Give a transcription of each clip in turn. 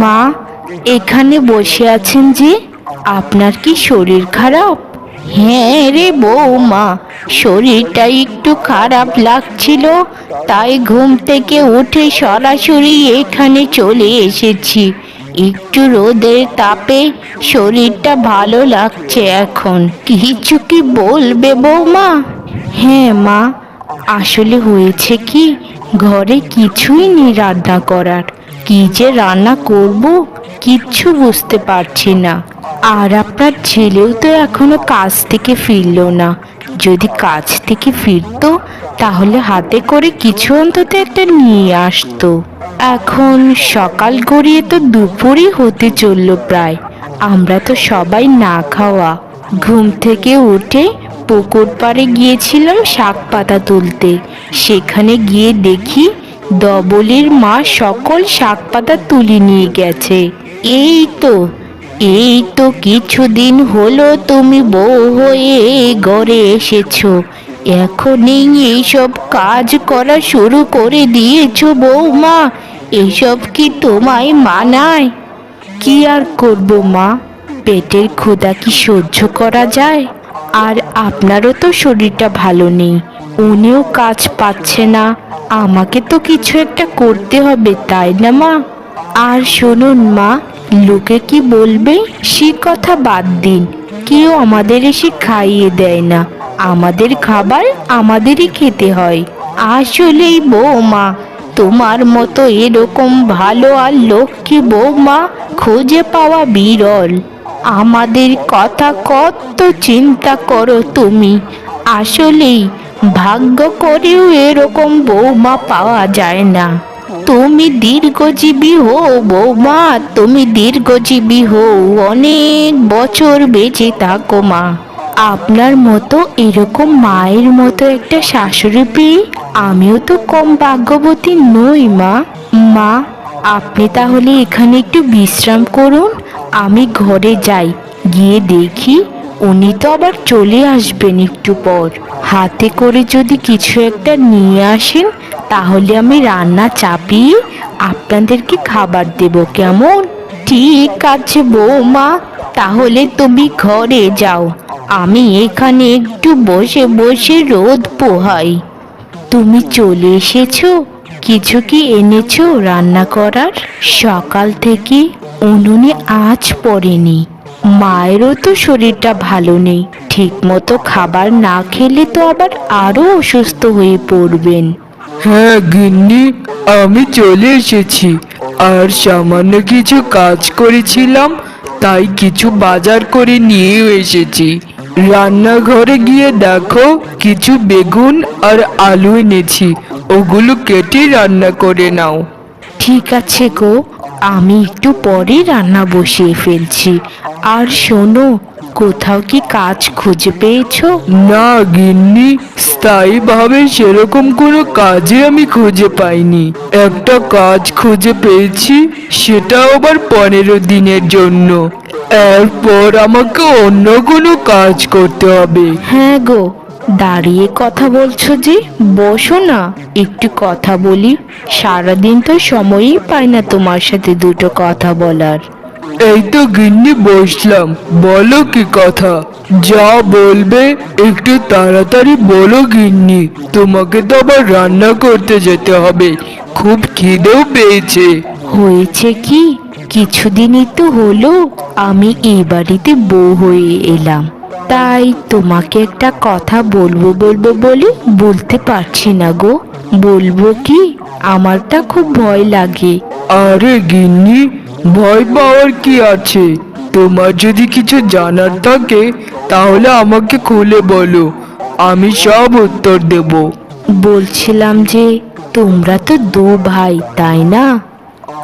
মা, এখানে বসে আছেন যে আপনার কি শরীর খারাপ? হ্যাঁ রে বৌমা, শরীরটা একটু খারাপ লাগছিল, তাই ঘুম থেকে উঠে সরাসরি এখানে চলে এসেছি। একটু রোদের তাপে শরীরটা ভালো লাগছে এখন। কিছু কি বলবে বৌমা? হ্যাঁ মা, আসলে হয়েছে কি, ঘরে কিছুই নেই রান্না করার। কি যে রান্না করব কিচ্ছু বুঝতে পারছি না। আর আপনার ছেলেও তো এখনও কাজ থেকে ফিরল না। যদি কাজ থেকে ফিরতো, তাহলে হাতে করে কিছু অন্তত একটা নিয়ে আসতো। এখন সকাল গড়িয়ে তো দুপুরই হতে চলল প্রায়। আমরা তো সবাই না খাওয়া। ঘুম থেকে উঠে পুকুর পাড়ে গিয়েছিলাম শাক পাতা তুলতে। সেখানে গিয়ে দেখি ডবলের মা সকল শাক পাতা তুলে নিয়ে গেছে। এই তো এই তো কিছুদিন হলো তুমি বউ হয়ে ঘরে এসেছ। এখনই এইসব কাজ করা শুরু করে দিয়েছ বৌমা এইসব কি তোমায় মানায়? কি আর করব মা? পেটের ক্ষুধা কি সহ্য করা যায়? আর আপনারও তো শরীরটা ভালো নেই। উনিও কাজ পাচ্ছে না। আমাকে তো কিছু একটা করতে হবে, তাই না মা? আর শুনুন মা, লোকে কি বলবে? সে কথা বাদ দিন। কেউ আমাদের এসে খাইয়ে দেয় না। আমাদের খাবার আমাদেরই খেতে হয়। আসলেই বৌমা, তোমার মতো এরকম ভালো আর লক্ষ্মী বৌমা খুঁজে পাওয়া বিরল। আমাদের কথা কত চিন্তা করো তুমি। আসলেই ভাগ্য করেও এরকম বৌমা পাওয়া যায় না। তুমি দীর্ঘজীবী হও বৌমা, তুমি দীর্ঘজীবী হও, অনেক বছর বেঁচে থাকো মা। আপনার মতো এরকম মায়ের মতো একটা শাশুড়ি পেয়ে আমিও তো কম ভাগ্যবতী নই মা। মা, আপনি তাহলে এখানে একটু বিশ্রাম করুন, আমি ঘরে যাই, গিয়ে দেখি উনি তো আবার চলে আসবেন একটু পর। হাতে করে যদি কিছু একটা নিয়ে আসেন, তাহলে আমি রান্না চাপিয়ে আপনাদেরকে খাবার দেব, কেমন? ঠিক আছে বৌমা, তাহলে তুমি ঘরে যাও। আমি এখানে একটু বসে বসে রোদ পোহাই। তুমি চলে এসেছ? কিছু কি এনেছো রান্না করার? সকাল থেকে উনুনে আঁচ পড়েনি। মায়েরও তো শরীরটা ভালো নেই। ঠিক মতো খাবার না খেলে তো আবার আরও অসুস্থ হয়ে পড়বেন। হ্যাঁ গিন্নি আমি চলে এসেছি। আর সামান্য কিছু কাজ করেছিলাম তাই কিছু বাজার করে নিয়েও এসেছি। রান্নাঘরে গিয়ে দেখো কিছু বেগুন আর আলু এনেছি। ওগুলো কেটে রান্না করে নাও। ঠিক আছে গো আমি একটু পরে রান্না বসিয়ে ফেলছি। আর শোনো কোথাও কি কাজ খুঁজে পেয়েছ? না গিন্নি স্থায়ীভাবে সেরকম কোনো কাজে আমি খুঁজে পাইনি। একটা কাজ খুঁজে পেয়েছি সেটা আবার পনেরো দিনের জন্য। এরপর আমাকে অন্য কোনো কাজ করতে হবে। হ্যাঁ গো দাঁড়িয়ে কথা বলছো যে বসো না। একটু কথা বলি। সারাদিন তো সময়ই পাই না তোমার সাথে দুটো কথা বলার। এই তো গিন্নি বসলাম। বলো কি কথা? যা বলবে একটু তাড়াতাড়ি বলো গিন্নি। তোমাকে তো আবার রান্না করতে যেতে হবে। খুব খিদেও পেয়েছে। হয়েছে কি? কিছুদিনই তো হলো আমি এই বাড়িতে বউ হয়ে এলাম। তাই তোমাকে একটা কথা বলব বলব বলে বলতে পারছি না গো। বলব কি? আমারটা খুব ভয় লাগে। আরে গিন্নি ভয় পাওয়ার কি আছে? তোমার যদি কিছু জানার থাকে, তাহলে আমাকে খুলে বলো। আমি সব উত্তর দেব। বলছিলাম যে, তোমরা তো দু ভাই, তাই না?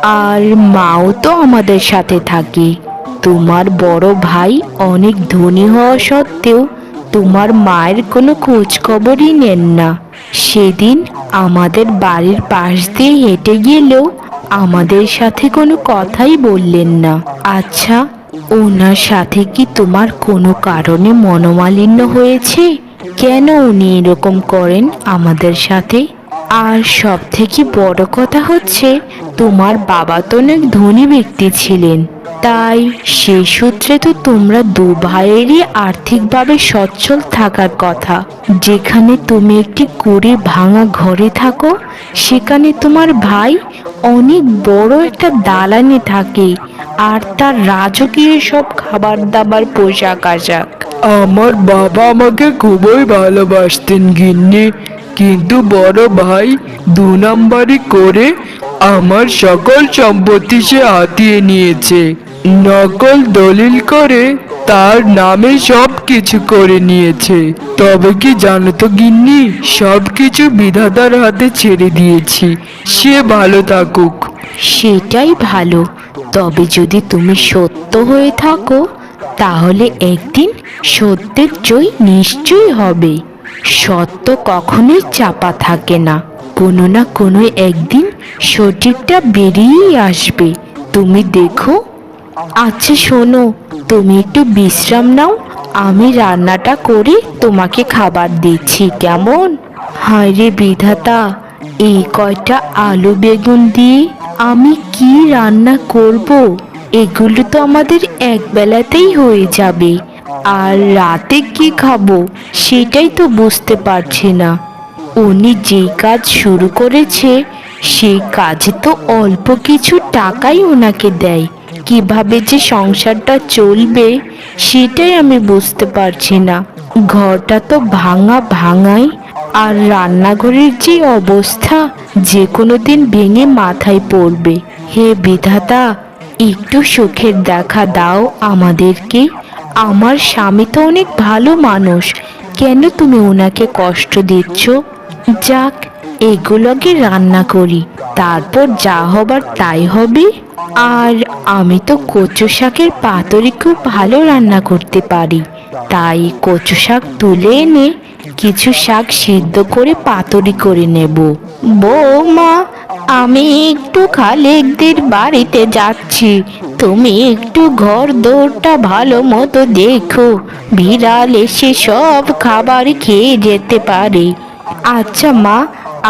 আর মাও তো আমাদের সাথে থাকে। তোমার বড় ভাই অনেক ধনী হওয়া সত্ত্বেও, তোমার মায়ের কোনো খোঁজ খবরই নেন না। সেদিন আমাদের বাড়ির পাশ দিয়ে হেঁটে গেলেও আমাদের সাথে কোনো কথাই বললেন না। আচ্ছা ওনার সাথে কি তোমার কোনো কারণে মনোমালিন্য হয়েছে? কেন উনি এরকম করেন আমাদের সাথে? আর সব থেকে বড় কথা হচ্ছে, তোমার বাবা তো অনেক ধনী ব্যক্তি ছিলেন। তাই সেই সূত্রে তো তোমরা দু ভাইয়েরই আর্থিকভাবে সচ্ছল থাকার কথা। যেখানে তুমি একটি কুড়ে ভাঙা ঘরে থাকো, সেখানে তোমার ভাই অনেক বড় একটা দালানে থাকে আর তার রাজকীয় সব খাবার দাবার পোশাক আশাক। আমার বাবা আমাকে খুবই ভালোবাসতেন, গিন্নি। কিন্তু বড় ভাই দু নাম্বারি করে আমার সকল সম্পত্তি সে হাতিয়ে নিয়েছে। নকল দলিল করে তার নামে সব কিছু করে নিয়েছে। তবে কি জানো তো গিন্নি, সব কিছু বিধাতার হাতে ছেড়ে দিয়েছি। সে ভালো থাকুক। সেটাই ভালো। তবে যদি তুমি সত্য হয়ে থাকো, তাহলে একদিন সত্যের জয় নিশ্চয়ই হবে। সত্য কখনোই চাপা থাকে না। কোনো না কোনো একদিন সঠিকটা বেরিয়েই আসবে। তুমি দেখো। আচ্ছা শোনো, তুমি একটু বিশ্রাম নাও। আমি রান্নাটা করে তোমাকে খাবার দিচ্ছি, কেমন? হায় রে বিধাতা, এই কয়টা আলু বেগুন দিয়ে আমি কি রান্না করব? এগুলো তো আমাদের এক বেলাতেই হয়ে যাবে। আর রাতে কি খাব সেটাই তো বুঝতে পারছি না। উনি যে কাজ শুরু করেছে সেই কাজে তো অল্প কিছু টাকাই ওনাকে দেয়। কীভাবে যে সংসারটা চলবে, সেটাই আমি বুঝতে পারছি না। ঘরটা তো ভাঙা ভাঙাই, আর রান্নাঘরের যে অবস্থা যে কোনো দিন ভেঙে মাথায় পড়বে। হে বিধাতা, একটু সুখের দেখা দাও আমাদেরকে। আমার স্বামী তো অনেক ভালো মানুষ। কেন তুমি ওনাকে কষ্ট দিচ্ছ? যাক এগুলোকে রান্না করি, তারপর যা হবার তাই হবে। আর আমি তো কচু শাকের পাতরি খুব ভালো রান্না করতে পারি, তাই কচু শাক তুলে এনে কিছু শাক সিদ্ধ করে পাতুরি করে নেব। বৌমা, আমি একটু খালেকদের বাড়িতে যাচ্ছি। তুমি একটু ঘর দৌড়টা ভালো মতো দেখো। বিড়াল এসে সব খাবার খেয়ে যেতে পারে। আচ্ছা মা,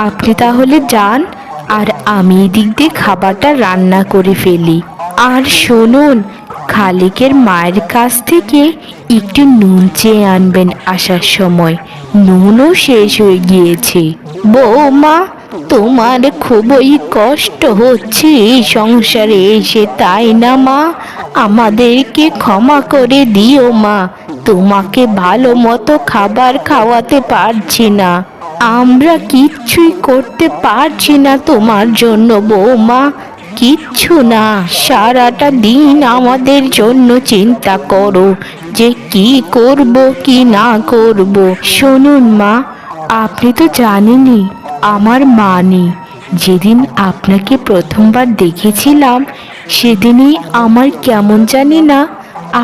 আপনি তাহলে যান, আর আমি এদিক দিয়ে খাবারটা রান্না করে ফেলি। আর শুনুন খালিকের মায়ের কাছ থেকে একটু নুন চেয়ে আনবেন আসার সময়। নুনও শেষ হয়ে গিয়েছে। বৌমা, তোমার খুবই কষ্ট হচ্ছে এই সংসারে এসে, তাই না মা? আমাদেরকে ক্ষমা করে দিও মা। তোমাকে ভালো মতো খাবার খাওয়াতে পারছি না। আমরা কিচ্ছুই করতে পারছি না তোমার জন্য বৌমা। কিচ্ছু না। সারাটা দিন আমাদের জন্য চিন্তা করো যে কি করব, কি না করব। শুনুন মা, আপনি তো জানেনই, আমার মা নেই। যেদিন আপনাকে প্রথমবার দেখেছিলাম, সেদিনই আমার কেমন জানি না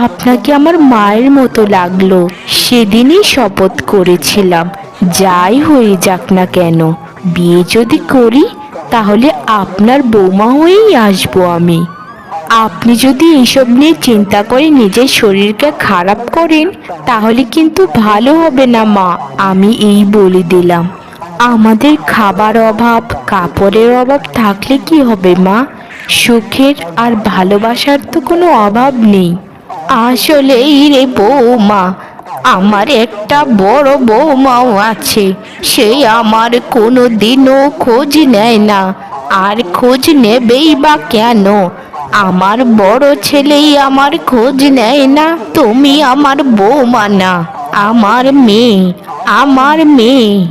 আপনাকে আমার মায়ের মতো লাগল। সেদিনই শপথ করেছিলাম, যাই হয়ে যাক না কেন, বিয়ে যদি করি তাহলে আপনার বৌমা হয়েই আসব আমি। আপনি যদি এইসব নিয়ে চিন্তা করে নিজের শরীরকে খারাপ করেন, তাহলে কিন্তু ভালো হবে না মা, আমি এই বলে দিলাম। আমাদের খাবার অভাব, কাপড়ের অভাব থাকলে কি হবে মা? সুখের আর ভালোবাসার তো কোনো অভাব নেই। আসলে এই রে বৌমা আমার একটা বড় বৌমাও আছে। সে আমার কোনো দিনও খোঁজ নেয় না। আর খোঁজ নেবেই বা কেন? আমার বড় ছেলেই আমার খোঁজ নেয় না। তুমি আমার বৌমা না। আমার মেয়ে। আমার মেয়ে।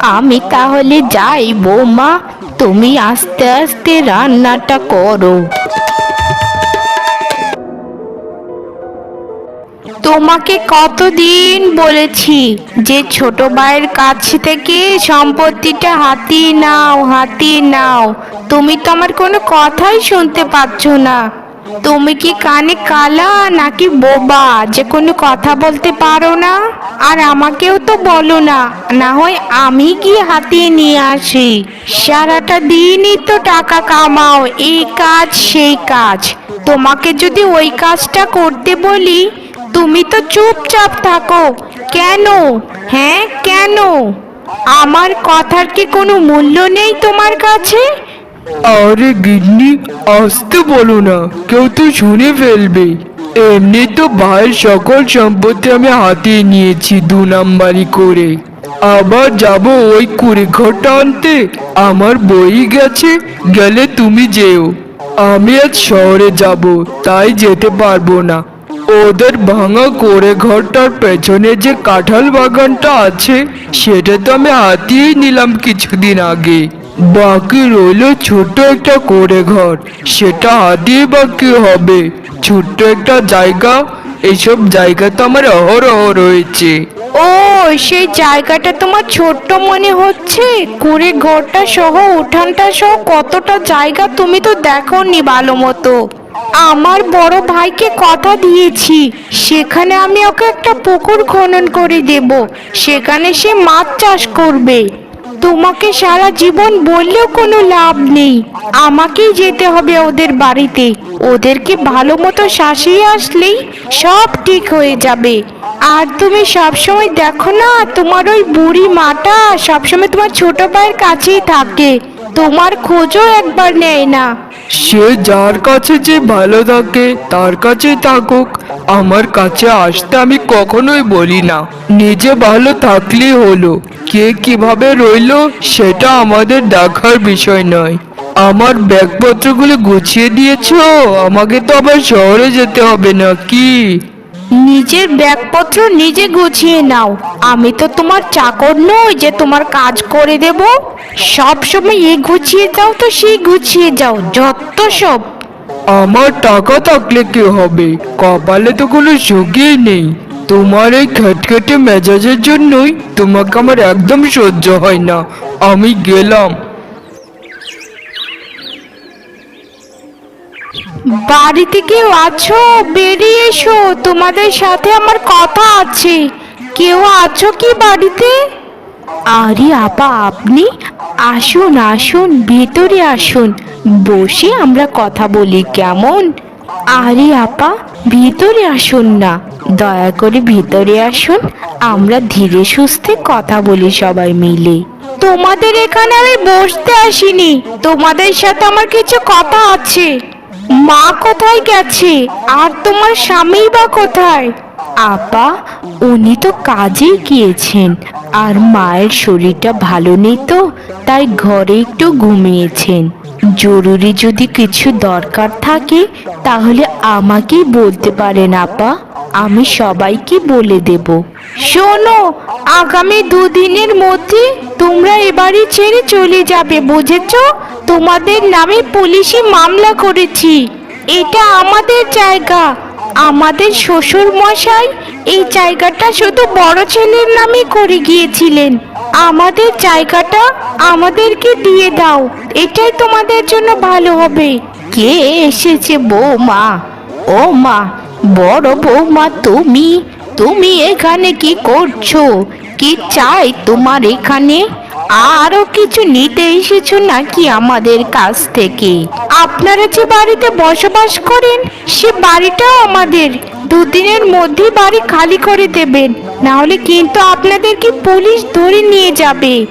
আমি তাহলে যাই বৌমা। তুমি আস্তে আস্তে রান্নাটা করো। তোমাকে কতদিন বলেছি যে ছোট ভাইয়ের কাছ থেকে সম্পত্তিটা হাতিয়ে নাও হাতিয়ে নাও। তুমি তো আমার কোনো কথাই শুনতে পাচ্ছ না। তুমি কি কানে কালা নাকি বোবা? যে কোনো কথা বলতে পারো না? আর আমাকেও তো বলো না। না হয় আমি গিয়ে হাতিয়ে নিয়ে আসি। সারাটা দিনই তো টাকা কামাও, এই কাজ, সেই কাজ। তোমাকে যদি ওই কাজটা করতে বলি তুমি তো চুপচাপ থাকো। কেন? হ্যাঁ কেন? আমার কথার কি কোনো মূল্য নেই তোমার কাছে? আরে গিন্নি, আসতে বলো না, কেউ তো শুনে ফেলবে। এমনি তো ভাইয়ের সকল সম্পত্তি আমি হাতিয়ে নিয়েছি দু নাম্বারি করে। আবার যাব ওই কুড়ি ঘরটা আনতে। আমার বই গেছে, গেলে তুমি যেও। আমি আজ শহরে যাব, তাই যেতে পারব না। ওদের ভাঙা করে ঘরটার পেছনে যে কাঁঠাল বাগানটা আছে, সেটা তো আমি হাতিয়েই নিলাম কিছুদিন আগে। বাকি রইল ছোট্ট একটা করে ঘর। সেটা হাতিয়ে বাকি হবে। ছোট্ট একটা জায়গা। এইসব জায়গা তো আমার অহরহ রয়েছে। ও, সেই জায়গাটা তোমার ছোট্ট মনে হচ্ছে? কুড়ে ঘরটা সহ, উঠানটা সহ কতটা জায়গা তুমি তো দেখো নি ভালো মতো। আমার বড় ভাইকে কথা দিয়েছি। সেখানে আমি ওকে একটা পুকুর খনন করে দেব। সেখানে সে মাছ চাষ করবে। তোমাকে সারা জীবন বললেও কোনো লাভ নেই। আমাকেই যেতে হবে ওদের বাড়িতে। ওদেরকে ভালো মতো শাসিয়ে আসলেই সব ঠিক হয়ে যাবে। আর তুমি সবসময় দেখো না, তোমার ওই বুড়ি মাটা সবসময় তোমার ছোট ভাইয়ের কাছেই থাকে। তোমার খোঁজও একবার নেয় না। সে যার কাছে যে ভালো থাকে, তার কাছে থাকুক। আমার কাছে আসতে আমি কখনোই বলি না। নিজে ভালো থাকলেই হলো। কে কীভাবে রইল, সেটা আমাদের দেখার বিষয় নয়। আমার ব্যাগপত্রগুলো গুছিয়ে দিয়েছ? আমাকে তো আবার শহরে যেতে হবে নাকি? নিজের ব্যাগপত্র নিজে গুছিয়ে নাও। আমি তো তোমার চাকর নই যে তোমার কাজ করে দেব। সব সময় এ গুছিয়ে যাও তো সেই গুছিয়ে যাও, যত সব। আমার টাকা থাকলে কি হবে? কপালে তো কোনো সুখই নেই। তোমার এই খেটখেটে মেজাজের জন্যই তোমাকে আমার একদম সহ্য হয় না। আমি গেলাম। বাড়িতে কেউ আছো? বেরিয়ে এসো। তোমাদের সাথে আমার কথা আছে। কেউ আছো কি বাড়িতে? আরে আপা, আপনি আসুন আসুন, ভেতরে আসুন। বসে আমরা কথা বলি, কেমন? আরে আপা, ভিতরে আসুন না। দয়া করে ভিতরে আসুন। আমরা ধীরে সুস্থে কথা বলি সবাই মিলে। তোমাদের এখানে আমি বসতে আসিনি। তোমাদের সাথে আমার কিছু কথা আছে। মা কোথায় গেছে? আর তোমার স্বামী বা কোথায়? আপা, উনি তো কাজে গিয়েছেন। আর মায়ের শরীরটা ভালো নেই তো, তাই ঘরে একটু ঘুমিয়েছেন। জরুরি যদি কিছু দরকার থাকে, তাহলে আমাকেই বলতে পারেন, আপা। আমি সবাইকে বলে দেব। শোনো, আগামী দুদিনের মধ্যে তোমরা এবারে ছেড়ে চলে যাবে, বুঝেছ? তোমাদের নামে পুলিশে মামলা করেছি। এটা আমাদের জায়গা। আমাদের শ্বশুর মশাই এই জায়গাটা শুধু বড় ছেলের নামে করে গিয়েছিলেন। আমাদের জায়গাটা আমাদেরকে দিয়ে দাও। এটাই তোমাদের জন্য ভালো হবে। কে এসেছে বৌমা? ও মা বড় বৌমা, তুমি? তুমি এখানে কি করছ? কি চাই তোমার এখানে? আরও কিছু নিতে এসেছ নাকি আমাদের কাছ থেকে? আপনারা যে বাড়িতে বসবাস করেন, সে বাড়িটাও আমাদের। দুদিনের মধ্যে বাড়ি খালি করে দেবেন। না হলে কিন্তু আপনাদেরকে পুলিশ ধরে নিয়ে যাবে।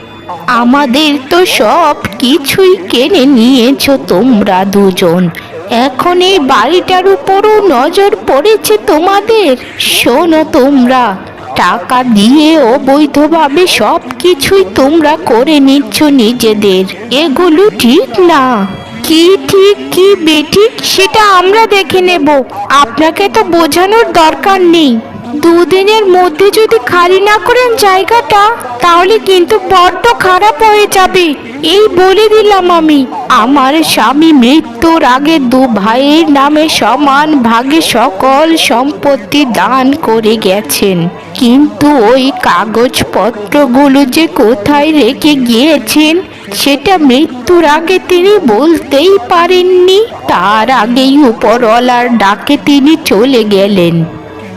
আমাদের তো সব কিছুই কেনে নিয়েছো তোমরা দুজন। এখন এই বাড়িটার উপরও নজর পড়েছে তোমাদের। শোনো তোমরা, টাকা দিয়ে অবৈধভাবে সব কিছুই তোমরা করে নিচ্ছ নিজেদের। এগুলো ঠিক না। কি ঠিক, কি বেঠিক, সেটা আমরা দেখে নেব। আপনাকে তো বোঝানোর দরকার নেই। দুদিনের মধ্যে যদি খালি না করেন জায়গাটা, তাহলে কিন্তু বড্ড খারাপ হয়ে যাবে। এই বলে দিলাম আমি। আমার স্বামী মৃত্যুর আগে দু ভাইয়ের নামে সমান ভাগে সকল সম্পত্তি দান করে গেছেন। কিন্তু ওই কাগজপত্রগুলো যে কোথায় রেখে গিয়েছেন, সেটা মৃত্যুর আগে তিনি বলতেই পারেননি। তার আগেই উপরওয়ালার ডাকে তিনি চলে গেলেন।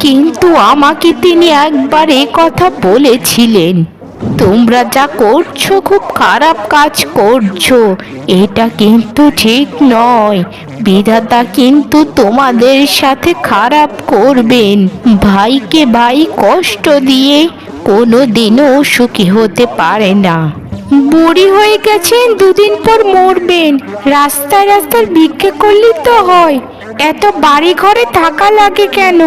কিন্তু আমাকে তিনি একবার এ কথা বলেছিলেন। তোমরা যা করছ খুব খারাপ কাজ করছ, এটা কিন্তু ঠিক নয়। বিধাতা কিন্তু তোমাদের সাথে খারাপ করবেন। ভাইকে ভাই কষ্ট দিয়ে কোনো দিনও সুখী হতে পারে না। বুড়ি হয়ে গেছেন, দুদিন পর মরবেন। রাস্তায় রাস্তায় ভিক্ষে করলেই তো হয়। এত বাড়ি ঘরে থাকা লাগে কেন?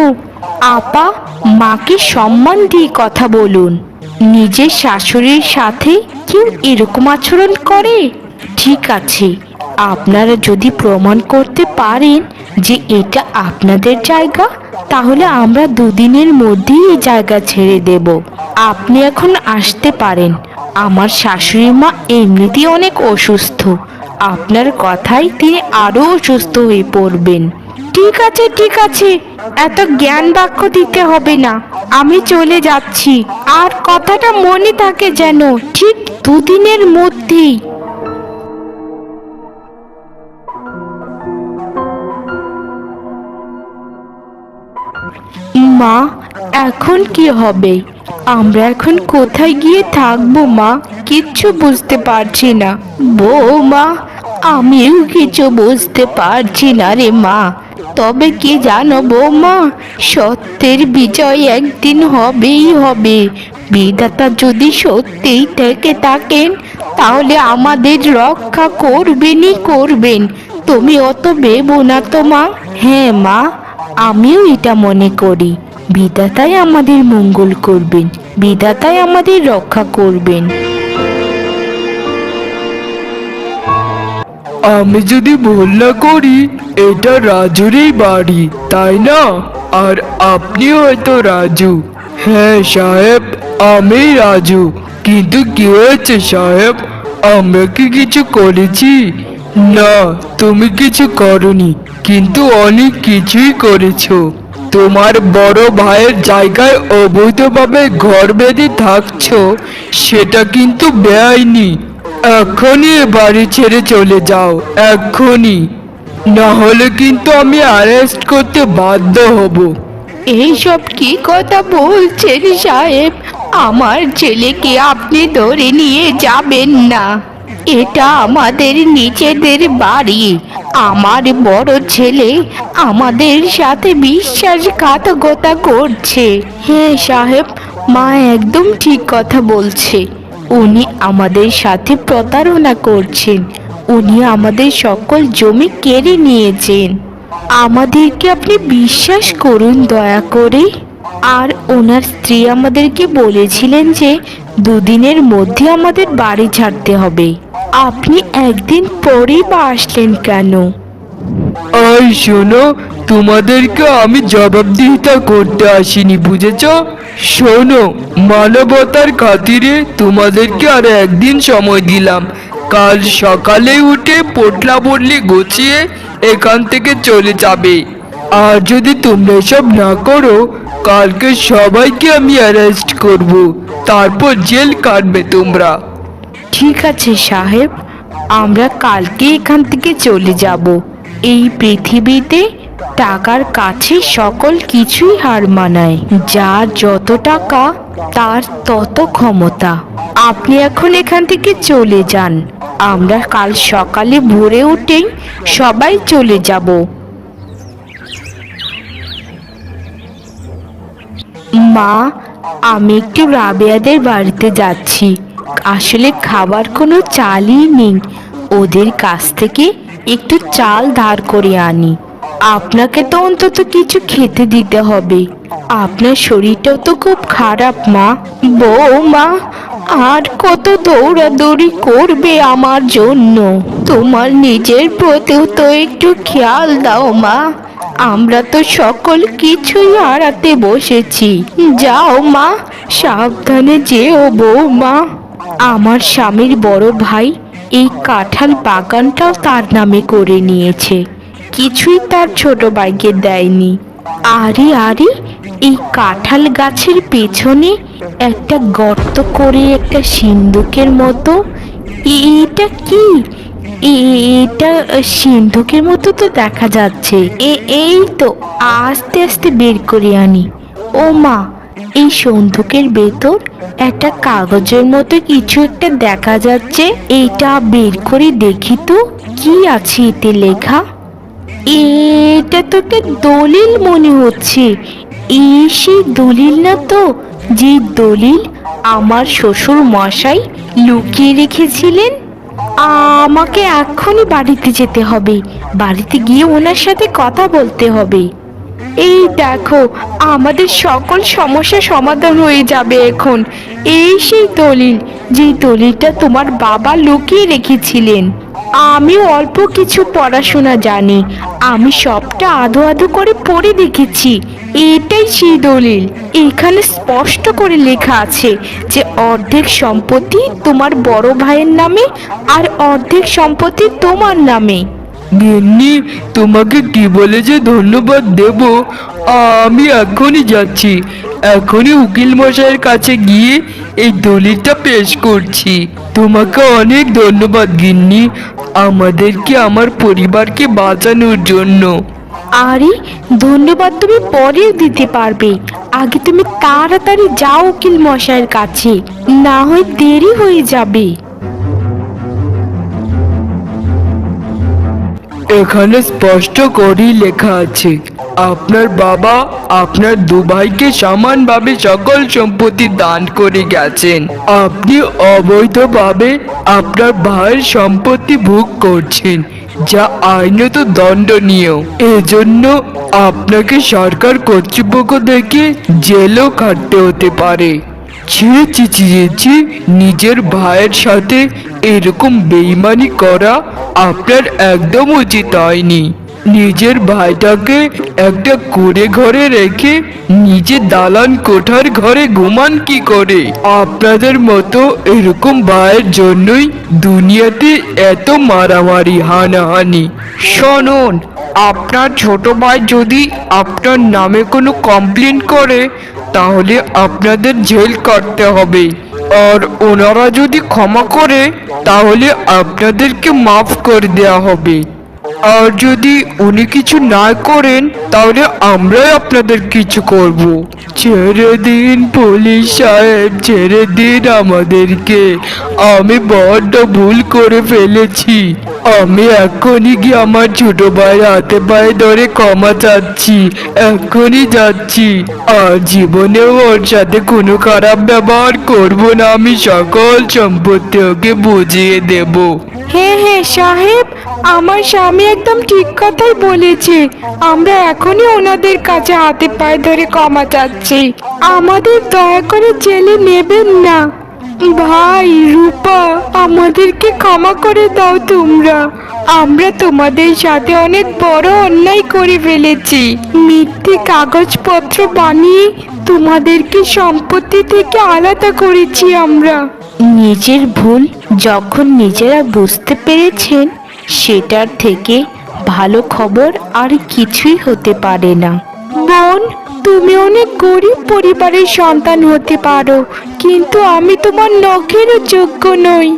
আপা, মাকে সম্মান দিয়ে কথা বলুন। নিজের শাশুড়ির সাথে কেউ এরকম আচরণ করে? ঠিক আছে, আপনারা যদি প্রমাণ করতে পারেন যে এটা আপনাদের জায়গা, তাহলে আমরা দুদিনের মধ্যেই এই জায়গা ছেড়ে দেব। আপনি এখন আসতে পারেন। আমার শাশুড়ি মা এমনিতেই অনেক অসুস্থ। আপনার কথাই তিনি আরও অসুস্থ হয়ে পড়বেন। ঠিক আছে ঠিক আছে, এত জ্ঞান বাক্য দিতে হবে না। আমি চলে যাচ্ছি। আর কথাটা মনে থাকে যেন ঠিক দুদিনের মধ্যেই। মা, এখন কি হবে? আমরা এখন কোথায় গিয়ে থাকব মা? কিচ্ছু বুঝতে পারছি না। বৌমা, আমিও কিছু বুঝতে পারছি না রে মা। তবে কি জানো বৌমা, সত্যের বিজয় একদিন হবেই হবে। বিধাতা যদি সত্যিই থেকে থাকেন, তাহলে আমাদের রক্ষা করবেনই করবেন। তুমি অত ভেবো না তো মা। হ্যাঁ মা, আমিও এটা মনে করি। বিধাতাই আমাদের মঙ্গল করবেন, বিধাতাই আমাদের রক্ষা করবেন। আমি যদি ভুল না করি, এটা রাজুরই বাড়ি, তাই না? আর আপনি হয়তো রাজু। হ্যাঁ সাহেব আমি রাজু। কিন্তু কি হয়েছে সাহেব? আমরা কি কিছু করেছি? না, তুমি কিছু করনি, কিন্তু অনেক কিছুই করেছ। তোমার বড় ভাইয়ের জায়গায় অবৈধভাবে ঘর বেঁধে থাকছ, সেটা কিন্তু বেআইনি। এখনই বাড়ি ছেড়ে চলে যাও এখনই না হলে কিন্তু আমি অ্যারেস্ট করতে বাধ্য হব। এইসব কি কথা বলছেন সাহেব? আমার ছেলেকে আপনি ধরে নিয়ে যাবেন না। এটা আমাদের নিজেদের বাড়ি। আমার বড় ছেলে আমাদের সাথে বিশ্বাসঘাতকতা করছে। হ্যাঁ সাহেব, মা একদম ঠিক কথা বলছে। উনি আমাদের সাথে প্রতারণা করছেন। উনি আমাদের সকল জমি কেড়ে নিয়েছেন। আমাদেরকে আপনি বিশ্বাস করুন দয়া করে। আর ওনার স্ত্রী আমাদেরকে বলেছিলেন যে দুদিনের মধ্যে আমাদের বাড়ি ছাড়তে হবে। আপনি একদিন পরেই বা আসলেন কেন? ওই শোনো, তোমাদেরকে আমি জবাবদিহিতা করতে আসিনি, বুঝেছ? শোনো, মানবতার খাতিরে তোমাদেরকে আর একদিন সময় দিলাম। কাল সকালে উঠে পোটলা বদলি গুছিয়ে এখান থেকে চলে যাবে। আর যদি তোমরা এসব না করো, কালকে সবাইকে আমি অ্যারেস্ট করব। তারপর জেল কাটবে তোমরা। ঠিক আছে সাহেব, আমরা কালকে এখান থেকে চলে যাব। এই পৃথিবীতে টাকার কাছে সকল কিছুই হার মানায়। যার যত টাকা, তার তত ক্ষমতা। আপনি এখন এখান থেকে চলে যান। আমরা কাল সকালে ভোরে উঠেই সবাই চলে যাব। মা, আমি একটু রাবেয়াদের বাড়িতে যাচ্ছি। আসলে খাবার কোনো চালই নেই। ওদের কাছ থেকে একটু চাল ধার করে আনি। আপনাকে তো অন্তত কিছু খেতে দিতে হবে। আপনার শরীরটাও তো খুব খারাপ, মা। বউ মা আর কত দৌড়াদৌড়ি করবে আমার জন্য? তোমার নিজের প্রতিও তো একটু খেয়াল দাও, মা। আমরা তো সকল কিছুই হারাতে বসেছি। যাও, মা। সাবধানে যেও, বৌমা। আমার স্বামীর বড় ভাই এই কাঁঠাল বাগানটাও তার নামে করে নিয়েছে। কিছুই তার ছোট ভাইকে দেয়নি। আরে আরে, এই কাঁঠাল গাছের পেছনে একটা গর্ত করে একটা সিন্দুকের মতো? এটা কি? এটা সিন্ধুকের মতো তো দেখা যাচ্ছে। এই তো, আস্তে আস্তে বের করে আনি। ও মা এই সন্ধুকের ভেতর একটা কাগজের মতো কিছু একটা দেখা যাচ্ছে। এইটা বের করে দেখি তো, কি আছে এতে লেখা? এটা তো একটা দলিল মনে হচ্ছে। এই সেই দলিল না তো, যে দলিল আমার শ্বশুর মশাই লুকিয়ে রেখেছিলেন? আমাকে এক্ষুনি বাড়িতে যেতে হবে। বাড়িতে গিয়ে ওনার সাথে কথা বলতে হবে। এই দেখো, আমাদের সকল সমস্যা সমাধান হয়ে যাবে এখন। এই সেই দলিল, যে দলিলটা তোমার বাবা লুকিয়ে রেখেছিলেন। আমি অল্প কিছু পড়াশোনা জানি, আমি সবটা আধো আধো করে পড়ে দেখেছি। এটাই সেই দলিল। এখানে স্পষ্ট করে লেখা আছে যে অর্ধেক সম্পত্তি তোমার বড় ভাইয়ের নামে আর অর্ধেক সম্পত্তি তোমার নামে। গিন্নি, তোমাকে কি বলে যে ধন্যবাদ দেব? আমি এখনই যাচ্ছি। এখনই উকিল মশাইয়ের কাছে গিয়ে এই দলিলটা পেশ করছি। তোমাকে অনেক ধন্যবাদ গিন্নি, আমাদেরকে, আমার পরিবারকে বাঁচানোর জন্য। আরে, ধন্যবাদ তুমি পরে দিতে পারবে। আগে তুমি তাড়াতাড়ি যাও উকিল মশাইয়ের কাছে, না হয় দেরি হয়ে যাবে। এখানে স্পষ্ট করেই লেখা আছে, আপনার বাবা আপনার দু ভাইকে সমানভাবে সকল সম্পত্তি দান করে গেছেন। আপনি অবৈধভাবে আপনার ভাইয়ের সম্পত্তি ভোগ করছেন, যা আইনত দণ্ডনীয়। এজন্য আপনাকে সরকার কর্তৃপক্ষ থেকে জেলও খাটতে হতে পারে। ছি ছি ছি ছি, ছি নিজের ভাইয়ের সাথে এরকম বেইমানি করা আপনার একদম উচিত হয়নি। নিজের ভাইটাকে একটা কুড়ে ঘরে রেখে নিজে দালান কোঠার ঘরে ঘুমান কি করে? আপনাদের মতো এরকম ভাইয়ের জন্যই দুনিয়াতে এত মারামারি হানাহানি। শুনুন আপনার ছোট ভাই যদি আপনার নামে কোনো কমপ্লেন করে তাহলে আপনাদের জেল কাটতে হবে। আর ওনারা যদি ক্ষমা করে, তাহলে আপনাদেরকে মাফ করে দেওয়া হবে। আর যদি উনি কিছু না করেন, তাহলে আমরাই আপনাদের কিছু করব। ছেড়ে দিন পুলিশ সাহেব, ছেড়ে দিন আমাদেরকে। আমি বড্ড ভুল করে ফেলেছি। আমি এখনই গিয়ে আমার ছোট ভাই হাতে পায়ে ধরে ক্ষমা চাচ্ছি, এখনই যাচ্ছি। আর জীবনেও ওর সাথে কোনো খারাপ ব্যবহার করব না, আমি সকল সম্পত্তি ওকে বুঝিয়ে দেবো। হ্যাঁ হ্যাঁ সাহেব, আমার স্বামী একদম ঠিক কথাই বলেছে। আমরা এখনই ওনাদের কাছে হাতে পায়ে ধরে ক্ষমা চাচ্ছি। আমাদের দয়া করে জেলে নেবেন না। ভাই, রূপা, আমাদেরকে ক্ষমা করে দাও তোমরা। আমরা তোমাদের সাথে অনেক বড় অন্যায় করে ফেলেছি। মিথ্যে কাগজপত্র বানিয়ে তোমাদেরকে সম্পত্তি থেকে আলাদা করেছি আমরা। নিজের ভুল যখন নিজেরা বুঝতে পেরেছেন, সেটার থেকে ভালো খবর আর কিছুই হতে পারে না। বোন তুমি অনেক গরিব পরিবারের সন্তান হতে পারো, কিন্তু আমি তোমার নখেরও যোগ্য নই।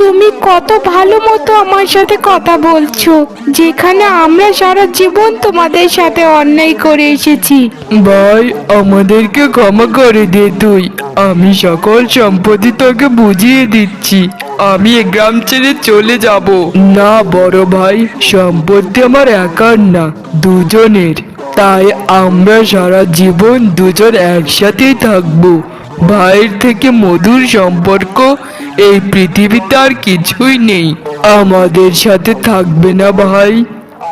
তুমি কত ভালো মতো আমার সাথে কথা বলছো, যেখানে আমরা সারা জীবন তোমাদের সাথে অন্যায় করে এসেছি। ভাই, আমাদেরকে ক্ষমা করে দে তুই। আমি সকল সম্পত্তি তোকে বুঝিয়ে দিচ্ছি। আমি এ গ্রাম ছেড়ে চলে যাব। না, বড় ভাই, সম্পত্তি আমার একার না, দুজনের। তাই আমরা সারা জীবন দুজন একসাথেই থাকব। ভাইয়ের থেকে মধুর সম্পর্ক এই পৃথিবীতে আর কিছুই নেই। আমাদের সাথে থাকবে না ভাই।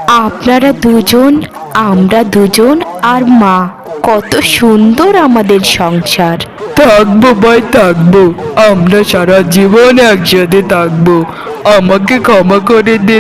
আপনারা দুজন আমরা দুজন আর মা। কত সুন্দর আমাদের সংসার। থাকব ভাই থাকব। আমরা সারা জীবন একসাথে থাকব। আমাকে ক্ষমা করে দে